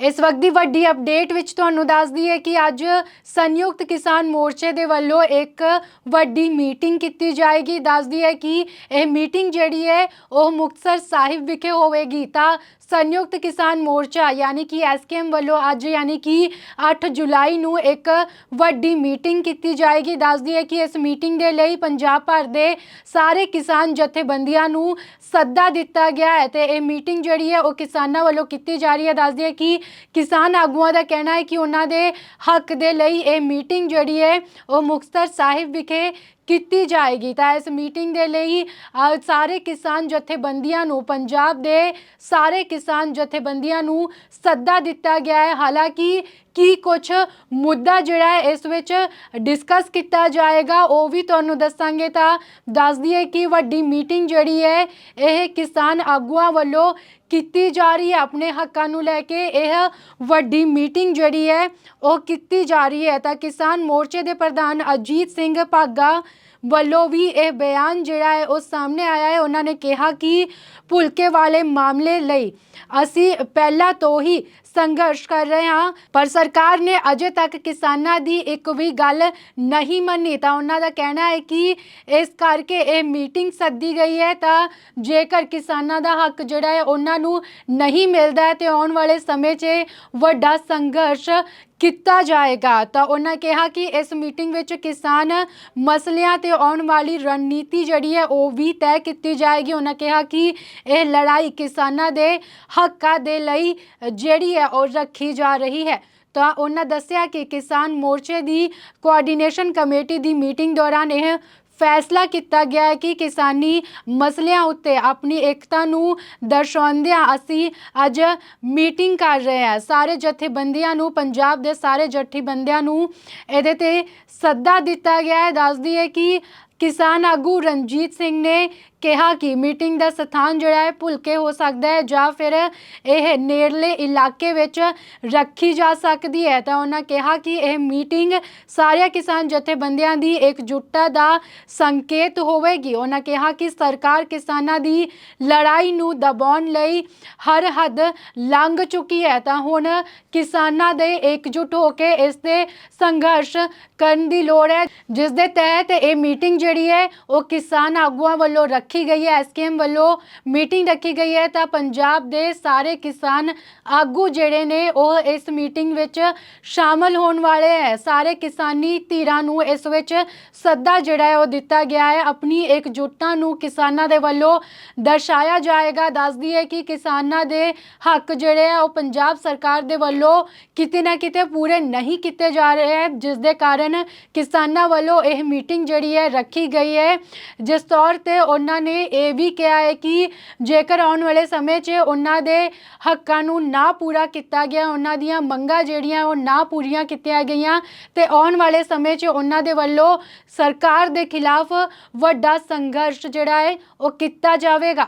ਇਸ ਵਕਤ ਦੀ ਵੱਡੀ ਅਪਡੇਟ ਵਿੱਚ ਤੁਹਾਨੂੰ ਦੱਸਦੀ ਹੈ ਕਿ ਅੱਜ ਸੰਯੁਕਤ ਕਿਸਾਨ ਮੋਰਚੇ ਦੇ ਵੱਲੋਂ ਇੱਕ ਵੱਡੀ ਮੀਟਿੰਗ ਕੀਤੀ ਜਾਏਗੀ। ਦੱਸਦੀ ਹੈ ਕਿ ਇਹ ਮੀਟਿੰਗ ਜਿਹੜੀ ਹੈ, ਉਹ ਮੁਕਤਸਰ ਸਾਹਿਬ ਵਿਖੇ ਹੋਵੇਗੀ। ਤਾਂ ਸੰਯੁਕਤ ਕਿਸਾਨ ਮੋਰਚਾ ਯਾਨੀ ਕਿ ਐਸਕੇਐਮ ਵੱਲੋਂ ਅੱਜ ਯਾਨੀ ਕਿ 8 ਜੁਲਾਈ ਨੂੰ ਇੱਕ ਵੱਡੀ ਮੀਟਿੰਗ ਕੀਤੀ ਜਾਏਗੀ। ਦੱਸਦੀ ਹੈ ਕਿ ਇਸ ਮੀਟਿੰਗ ਦੇ ਲਈ ਪੰਜਾਬ ਭਰ ਦੇ ਸਾਰੇ ਕਿਸਾਨ ਜਥੇਬੰਦੀਆਂ ਨੂੰ ਸੱਦਾ ਦਿੱਤਾ ਗਿਆ ਹੈ ਤੇ ਇਹ ਮੀਟਿੰਗ ਜਿਹੜੀ ਹੈ, ਉਹ ਕਿਸਾਨਾਂ ਵੱਲੋਂ ਕੀਤੀ ਜਾ ਰਹੀ ਹੈ। ਦੱਸਦੀ ਹੈ ਕਿ ਕਿਸਾਨ ਆਗੂਆਂ ਦਾ ਕਹਿਣਾ ਹੈ ਕਿ ਉਹਨਾਂ ਦੇ ਹੱਕ ਦੇ ਲਈ ਇਹ ਮੀਟਿੰਗ ਜਿਹੜੀ ਹੈ, ਉਹ ਮੁਕਤਸਰ ਸਾਹਿਬ ਵਿਖੇ ਕੀਤੀ ਜਾਏਗੀ। ਤਾਂ ਇਸ ਮੀਟਿੰਗ ਦੇ ਲਈ ਸਾਰੇ ਕਿਸਾਨ ਜਥੇਬੰਦੀਆਂ ਨੂੰ, ਪੰਜਾਬ ਦੇ ਸਾਰੇ ਕਿਸਾਨ ਜਥੇਬੰਦੀਆਂ ਨੂੰ ਸੱਦਾ ਦਿੱਤਾ ਗਿਆ ਹੈ। ਹਾਲਾਂਕਿ ਕੀ ਕੁਝ ਮੁੱਦਾ ਜਿਹੜਾ ਹੈ, ਇਸ ਵਿੱਚ ਡਿਸਕਸ ਕੀਤਾ ਜਾਏਗਾ, ਉਹ ਵੀ ਤੁਹਾਨੂੰ ਦੱਸਾਂਗੇ। ਤਾਂ ਦੱਸ ਦਈਏ ਕਿ ਵੱਡੀ ਮੀਟਿੰਗ ਜਿਹੜੀ ਹੈ, ਇਹ ਕਿਸਾਨ ਆਗੂਆਂ ਵੱਲੋਂ ਕੀਤੀ ਜਾ ਰਹੀ ਹੈ। ਆਪਣੇ ਹੱਕਾਂ ਨੂੰ ਲੈ ਕੇ ਇਹ ਵੱਡੀ ਮੀਟਿੰਗ ਜਿਹੜੀ ਹੈ, ਉਹ ਕੀਤੀ ਜਾ ਰਹੀ ਹੈ। ਤਾਂ ਕਿਸਾਨ ਮੋਰਚੇ ਦੇ ਪ੍ਰਧਾਨ ਅਜੀਤ ਸਿੰਘ ਭਾਗਾ ਵੱਲੋਂ ਵੀ ਇਹ ਬਿਆਨ ਜਿਹੜਾ ਹੈ ਉਹ ਸਾਹਮਣੇ ਆਇਆ ਹੈ। ਉਹਨਾਂ ਨੇ ਕਿਹਾ ਕਿ ਭੁਲਕੇ ਵਾਲੇ ਮਾਮਲੇ ਲਈ ਅਸੀਂ ਪਹਿਲਾਂ ਤੋਂ ਹੀ ਸੰਘਰਸ਼ ਕਰ ਰਹੇ ਹਾਂ, ਪਰ ਸਰਕਾਰ ਨੇ ਅਜੇ ਤੱਕ ਕਿਸਾਨਾਂ ਦੀ ਇੱਕ ਵੀ ਗੱਲ ਨਹੀਂ ਮੰਨੀ। ਤਾਂ ਉਹਨਾਂ ਦਾ ਕਹਿਣਾ ਹੈ ਕਿ ਇਸ ਕਰਕੇ ਇਹ ਮੀਟਿੰਗ ਸੱਦੀ ਗਈ ਹੈ, ਤਾਂ ਜੇਕਰ ਕਿਸਾਨਾਂ ਦਾ ਹੱਕ ਜਿਹੜਾ ਹੈ ਉਹਨਾਂ ਨੂੰ ਨਹੀਂ ਮਿਲਦਾ ਹੈ, ਤੇ ਆਉਣ ਵਾਲੇ ਸਮੇਂ 'ਚ ਵੱਡਾ ਸੰਘਰਸ਼ ਕੀਤਾ ਜਾਏਗਾ। ਤਾਂ ਉਹਨਾਂ ਕਿਹਾ ਕਿ ਇਸ ਮੀਟਿੰਗ ਵਿੱਚ ਕਿਸਾਨ ਮਸਲਿਆਂ ਤੇ ਆਉਣ ਵਾਲੀ ਰਣਨੀਤੀ ਜਿਹੜੀ ਹੈ, ਉਹ ਵੀ ਤੈਅ ਕੀਤੀ ਜਾਏਗੀ। ਉਹਨਾਂ ਕਿਹਾ ਕਿ ਇਹ ਲੜਾਈ ਕਿਸਾਨਾਂ ਦੇ ਹੱਕਾਂ ਦੇ ਲਈ ਜਿਹੜੀ ਹੈ, ਉਹ ਰੱਖੀ ਜਾ ਰਹੀ ਹੈ। ਤਾਂ ਉਹਨਾਂ ਦੱਸਿਆ ਕਿ ਕਿਸਾਨ ਮੋਰਚੇ ਦੀ ਕੋਆਰਡੀਨੇਸ਼ਨ ਕਮੇਟੀ ਦੀ ਮੀਟਿੰਗ ਦੌਰਾਨ ਇਹ ਫੈਸਲਾ ਕੀਤਾ ਗਿਆ ਹੈ ਕਿ ਕਿਸਾਨੀ ਮਸਲਿਆਂ ਉੱਤੇ ਆਪਣੀ ਏਕਤਾ ਨੂੰ ਦਰਸਾਉਂਦਿਆਂ ਅਸੀਂ ਅੱਜ ਮੀਟਿੰਗ ਕਰ ਰਹੇ ਹਾਂ। ਸਾਰੇ ਜਥੇਬੰਦੀਆਂ ਨੂੰ, ਪੰਜਾਬ ਦੇ ਸਾਰੇ ਜਥੇਬੰਦੀਆਂ ਨੂੰ ਇਹਦੇ ਤੇ ਸੱਦਾ ਦਿੱਤਾ ਗਿਆ ਹੈ। ਦੱਸਦੀ ਹੈ ਕਿ ਕਿਸਾਨ ਆਗੂ ਰਣਜੀਤ ਸਿੰਘ ਨੇ ਕਿਹਾ ਕਿ ਮੀਟਿੰਗ ਦਾ ਸਥਾਨ ਜਿਹੜਾ ਹੈ ਭੁਲਕੇ ਹੋ ਸਕਦਾ ਹੈ ਜਾਂ ਫਿਰ ਇਹ ਨੇੜਲੇ ਇਲਾਕੇ ਵਿੱਚ ਰੱਖੀ ਜਾ ਸਕਦੀ ਹੈ। ਤਾਂ ਉਹਨਾਂ ਕਿਹਾ ਕਿ ਇਹ ਮੀਟਿੰਗ ਸਾਰਿਆਂ ਕਿਸਾਨ ਜਥੇਬੰਦੀਆਂ ਦੀ ਇਕਜੁੱਟਤਾ ਦਾ ਸੰਕੇਤ ਹੋਵੇਗੀ। ਉਹਨਾਂ ਕਿਹਾ ਕਿ ਸਰਕਾਰ ਕਿਸਾਨਾਂ ਦੀ ਲੜਾਈ ਨੂੰ ਦਬਾਉਣ ਲਈ ਹਰ ਹੱਦ ਲੰਘ ਚੁੱਕੀ ਹੈ। ਤਾਂ ਹੁਣ ਕਿਸਾਨਾਂ ਦੇ ਇਕਜੁੱਟ ਹੋ ਕੇ ਇਸ ਤੇ ਸੰਘਰਸ਼ ਕਰਨ ਦੀ ਲੋੜ ਹੈ, ਜਿਸ ਦੇ ਤਹਿਤ ਇਹ ਮੀਟਿੰਗ ਜਿਹੜੀ ਹੈ, ਉਹ ਕਿਸਾਨ ਆਗੂਆਂ ਵੱਲੋਂ ਰੱਖੀ ਗਈ ਹੈ, ਐਸਕੇਐਮ ਵੱਲੋਂ ਮੀਟਿੰਗ ਰੱਖੀ ਗਈ ਹੈ। ਤਾਂ ਪੰਜਾਬ ਦੇ ਸਾਰੇ ਕਿਸਾਨ ਆਗੂ ਜਿਹੜੇ ਨੇ, ਉਹ ਇਸ ਮੀਟਿੰਗ ਵਿੱਚ ਸ਼ਾਮਲ ਹੋਣ ਵਾਲੇ ਹੈ। ਸਾਰੇ ਕਿਸਾਨੀ ਧਿਰਾਂ ਨੂੰ ਇਸ ਵਿੱਚ ਸੱਦਾ ਜਿਹੜਾ ਹੈ, ਉਹ ਦਿੱਤਾ ਗਿਆ ਹੈ। ਆਪਣੀ ਇਕਜੁੱਟਤਾ ਨੂੰ ਕਿਸਾਨਾਂ ਦੇ ਵੱਲੋਂ ਦਰਸਾਇਆ ਜਾਏਗਾ। ਦੱਸਦੀ ਹੈ ਕਿ ਕਿਸਾਨਾਂ ਦੇ ਹੱਕ ਜਿਹੜੇ ਆ ਉਹ ਪੰਜਾਬ ਸਰਕਾਰ ਦੇ ਵੱਲੋਂ ਕਿਤੇ ਨਾ ਕਿਤੇ ਪੂਰੇ ਨਹੀਂ ਕੀਤੇ ਜਾ ਰਹੇ ਹੈ। ਜਿਸ ਦੇ ਕਾਰਨ ਕਿਸਾਨਾਂ ਵੱਲੋਂ ਇਹ ਮੀਟਿੰਗ ਜਿਹੜੀ ਹੈ, ਰੱਖੀ ਰੱਖੀ ਗਈ ਹੈ। ਜਿਸ ਤੌਰ ਤੇ ਉਹਨਾਂ ਨੇ ਇਹ ਵੀ ਕਿਹਾ ਹੈ ਕਿ ਜੇਕਰ ਆਉਣ ਵਾਲੇ ਸਮੇਂ 'ਚ ਉਹਨਾਂ ਦੇ ਹੱਕਾਂ ਨੂੰ ਨਾ ਪੂਰਾ ਕੀਤਾ ਗਿਆ, ਉਹਨਾਂ ਦੀਆਂ ਮੰਗਾਂ ਜਿਹੜੀਆਂ ਉਹ ਨਾ ਪੂਰੀਆਂ ਕੀਤੀਆਂ ਗਈਆਂ ਤੇ ਆਉਣ ਵਾਲੇ ਸਮੇਂ 'ਚ ਉਹਨਾਂ ਦੇ ਵੱਲੋਂ ਸਰਕਾਰ ਦੇ ਖਿਲਾਫ ਵੱਡਾ ਸੰਘਰਸ਼ ਜਿਹੜਾ ਹੈ ਉਹ ਕੀਤਾ ਜਾਵੇਗਾ।